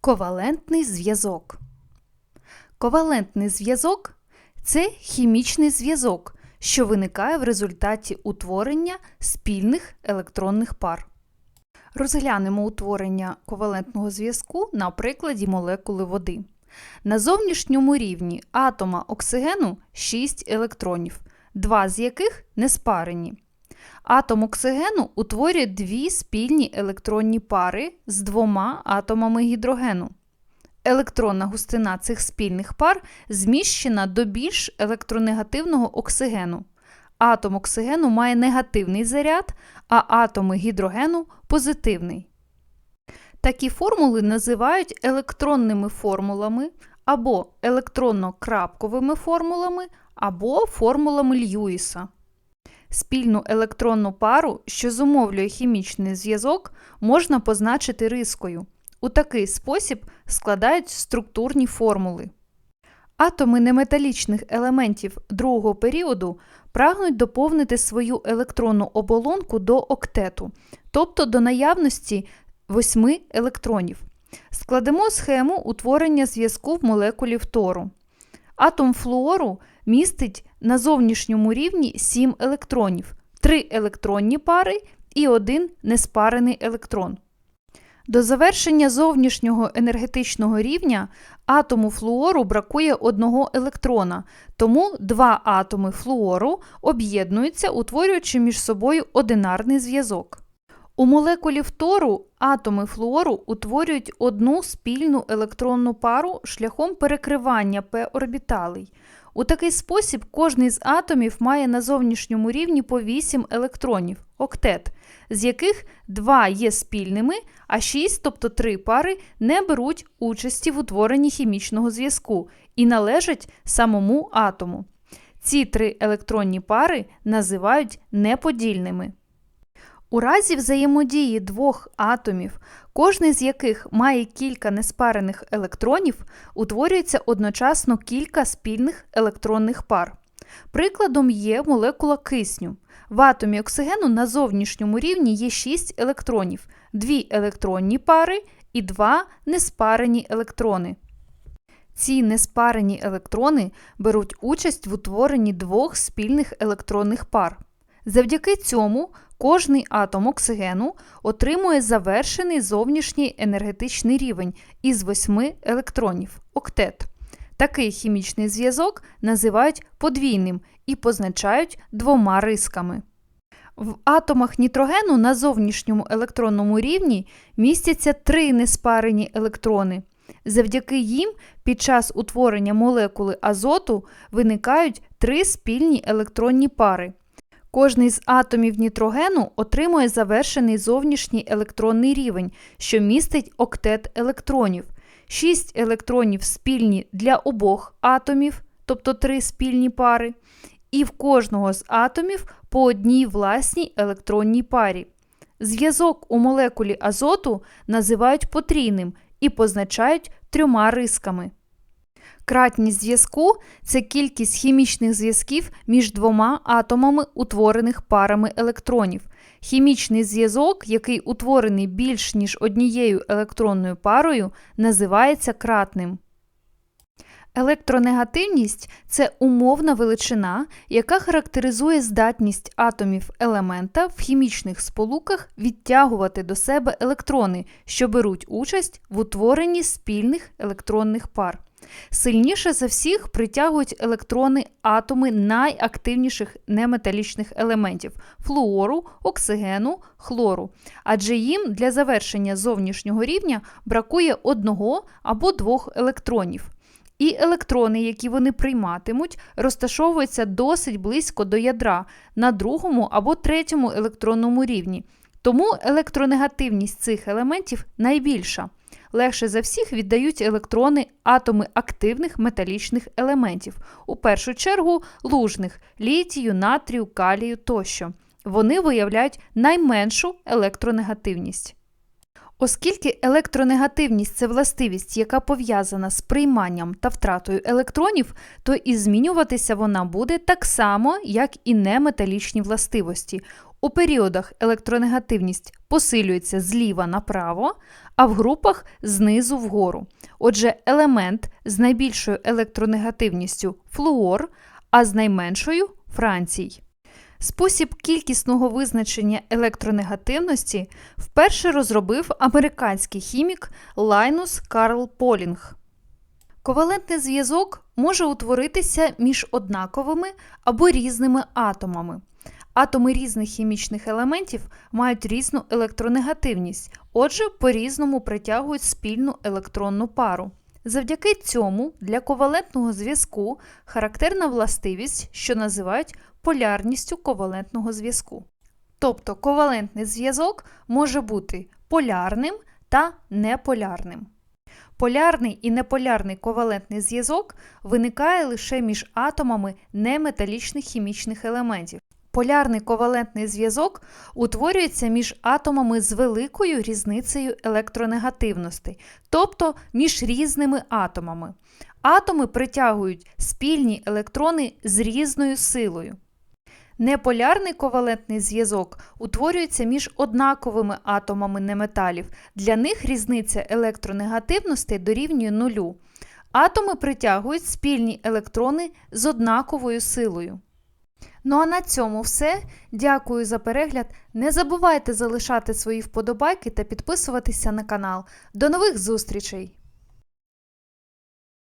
Ковалентний зв'язок. Ковалентний зв'язок це хімічний зв'язок, що виникає в результаті утворення спільних електронних пар. Розглянемо утворення ковалентного зв'язку на прикладі молекули води. На зовнішньому рівні атома оксигену 6 електронів, два з яких не спарені. Атом оксигену утворює дві спільні електронні пари з двома атомами гідрогену. Електронна густина цих спільних пар зміщена до більш електронегативного оксигену. Атом оксигену має негативний заряд, а атоми гідрогену позитивний. Такі формули називають електронними формулами або електронно-крапковими формулами, або формулами Льюіса. Спільну електронну пару, що зумовлює хімічний зв'язок, можна позначити рискою. У такий спосіб складають структурні формули. Атоми неметалічних елементів другого періоду прагнуть доповнити свою електронну оболонку до октету, тобто до наявності 8 електронів. Складемо схему утворення зв'язку в молекулі фтору. Атом флуору містить на зовнішньому рівні 7 електронів, 3 електронні пари і один неспарений електрон. До завершення зовнішнього енергетичного рівня атому флуору бракує одного електрона, тому два атоми флуору об'єднуються, утворюючи між собою одинарний зв'язок. У молекулі фтору атоми флуору утворюють одну спільну електронну пару шляхом перекривання p-орбіталей. У такий спосіб кожний з атомів має на зовнішньому рівні по 8 електронів октет, з яких 2 є спільними, а 6, тобто 3 пари, не беруть участі в утворенні хімічного зв'язку і належать самому атому. Ці три електронні пари називають неподільними. У разі взаємодії двох атомів, кожний з яких має кілька неспарених електронів, утворюється одночасно кілька спільних електронних пар. Прикладом є молекула кисню. В атомі оксигену на зовнішньому рівні є 6 електронів, 2 електронні пари і 2 неспарені електрони. Ці неспарені електрони беруть участь в утворенні двох спільних електронних пар. Завдяки цьому кожний атом оксигену отримує завершений зовнішній енергетичний рівень із 8 електронів октет. Такий хімічний зв'язок називають подвійним і позначають двома рисками. В атомах нітрогену на зовнішньому електронному рівні містяться три неспарені електрони. Завдяки їм під час утворення молекули азоту виникають три спільні електронні пари. Кожний з атомів нітрогену отримує завершений зовнішній електронний рівень, що містить октет електронів. 6 електронів спільні для обох атомів, тобто 3 спільні пари, і в кожного з атомів по одній власній електронній парі. Зв'язок у молекулі азоту називають потрійним і позначають трьома рисками. Кратність зв'язку це кількість хімічних зв'язків між двома атомами, утворених парами електронів. Хімічний зв'язок, який утворений більш ніж однією електронною парою, називається кратним. Електронегативність це умовна величина, яка характеризує здатність атомів елемента в хімічних сполуках відтягувати до себе електрони, що беруть участь в утворенні спільних електронних пар. Сильніше за всіх притягують електрони атоми найактивніших неметалічних елементів флуору, оксигену, хлору, адже їм для завершення зовнішнього рівня бракує одного або двох електронів. І електрони, які вони прийматимуть, розташовуються досить близько до ядра на другому або третьому електронному рівні. Тому електронегативність цих елементів найбільша. Легше за всіх віддають електрони атоми активних металічних елементів, у першу чергу лужних літію, натрію, калію тощо. Вони виявляють найменшу електронегативність. Оскільки електронегативність це властивість, яка пов'язана з прийманням та втратою електронів, то і змінюватися вона буде так само, як і неметалічні властивості. У періодах електронегативність посилюється зліва направо, а в групах знизу вгору. Отже, елемент з найбільшою електронегативністю флуор, а з найменшою францій. Спосіб кількісного визначення електронегативності вперше розробив американський хімік Лайнус Карл Полінг. Ковалентний зв'язок може утворитися між однаковими або різними атомами. Атоми різних хімічних елементів мають різну електронегативність, отже, по-різному притягують спільну електронну пару. Завдяки цьому для ковалентного зв'язку характерна властивість, що називають полярністю ковалентного зв'язку. Тобто ковалентний зв'язок може бути полярним та неполярним. Полярний і неполярний ковалентний зв'язок виникає лише між атомами неметалічних хімічних елементів. Полярний ковалентний зв'язок утворюється між атомами з великою різницею електронегативностей, тобто між різними атомами. Атоми притягують спільні електрони з різною силою. Неполярний ковалентний зв'язок утворюється між однаковими атомами неметалів. Для них різниця електронегативностей дорівнює нулю. Атоми притягують спільні електрони з однаковою силою. Ну а на цьому все. Дякую за перегляд. Не забувайте залишати свої вподобайки та підписуватися на канал. До нових зустрічей!